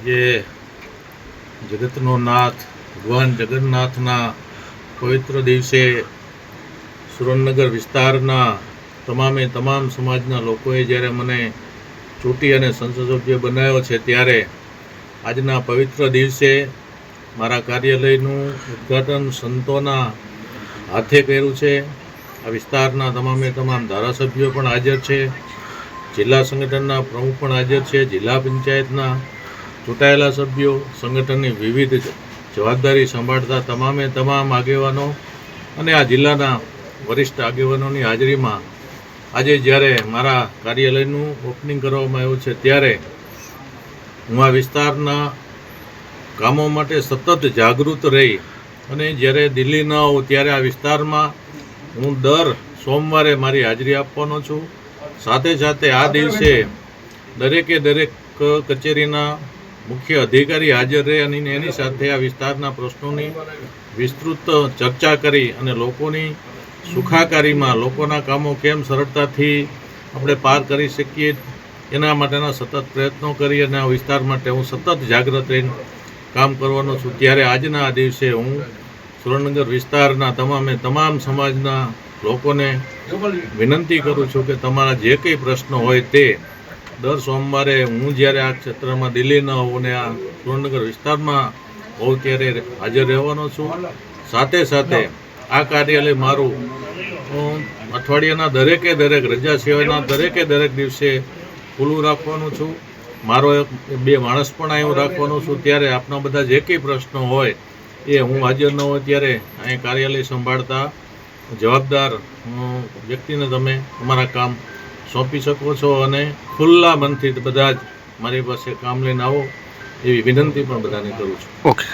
આજે જગતનો નાથ, ભગવાન જગન્નાથના પવિત્ર દિવસે સુરેન્દ્રનગર વિસ્તારના તમામે તમામ સમાજના લોકોએ જ્યારે મને ચૂંટી અને સંસદ સભ્ય બનાવ્યો છે ત્યારે આજના પવિત્ર દિવસે મારા કાર્યાલયનું ઉદ્ઘાટન સંતોના હાથે કર્યું છે. આ વિસ્તારના તમામે તમામ ધારાસભ્યો પણ હાજર છે. જિલ્લા સંગઠનના પ્રમુખ પણ હાજર છે. જિલ્લા પંચાયતના ચૂંટાયેલા સભ્યો, સંગઠનની વિવિધ જવાબદારી સંભાળતા તમામે તમામ આગેવાનો અને આ જિલ્લાના વરિષ્ઠ આગેવાનોની હાજરીમાં આજે જ્યારે મારા કાર્યાલયનું ઓપનિંગ કરવામાં આવ્યું છે, ત્યારે હું આ વિસ્તારના કામો માટે સતત જાગૃત રહી અને જ્યારે દિલ્હી ન હોઉં ત્યારે આ વિસ્તારમાં હું દર સોમવારે મારી હાજરી આપવાનો છું. સાથે સાથે આ દિવસે દરેકે દરેક કચેરીના મુખ્ય અધિકારી હાજર રહે અને એની સાથે આ વિસ્તારના પ્રશ્નોની વિસ્તૃત ચર્ચા કરી અને લોકોની સુખાકારીમાં લોકોના કામો કેમ સરળતાથી આપણે પાર કરી શકીએ, એના માટેના સતત પ્રયત્નો કરી અને આ વિસ્તાર માટે હું સતત જાગૃત રહીને કામ કરવાનો છું. ત્યારે આજના આ દિવસે હું સુરેન્દ્રનગર વિસ્તારના તમામે તમામ સમાજના લોકોને વિનંતી કરું છું કે તમારા જે કંઈ પ્રશ્નો હોય તે દર સોમવારે હું જ્યારે આ ક્ષેત્રમાં દિલ્હી ન હોઉં ને આ સુરેન્દ્રનગર વિસ્તારમાં હોઉં ત્યારે હાજર રહેવાનો છું. સાથે સાથે આ કાર્યાલય મારું, હું અઠવાડિયાના દરેકે દરેક રજા સિવાયના દરેકે દરેક દિવસે ખુલ્લું રાખવાનું છું. મારો એક, બે માણસ પણ અહીં રાખવાનો છું. ત્યારે આપના બધા જે કંઈ પ્રશ્નો હોય એ હું હાજર ન હોય ત્યારે અહીં કાર્યાલય સંભાળતા જવાબદાર વ્યક્તિને તમે તમારા કામ સોંપી શકો છો અને ખુલ્લા મનથી બધા જ મારી પાસે કામ લઈને આવો એવી વિનંતી પણ બધાને કરું છું. ઓકે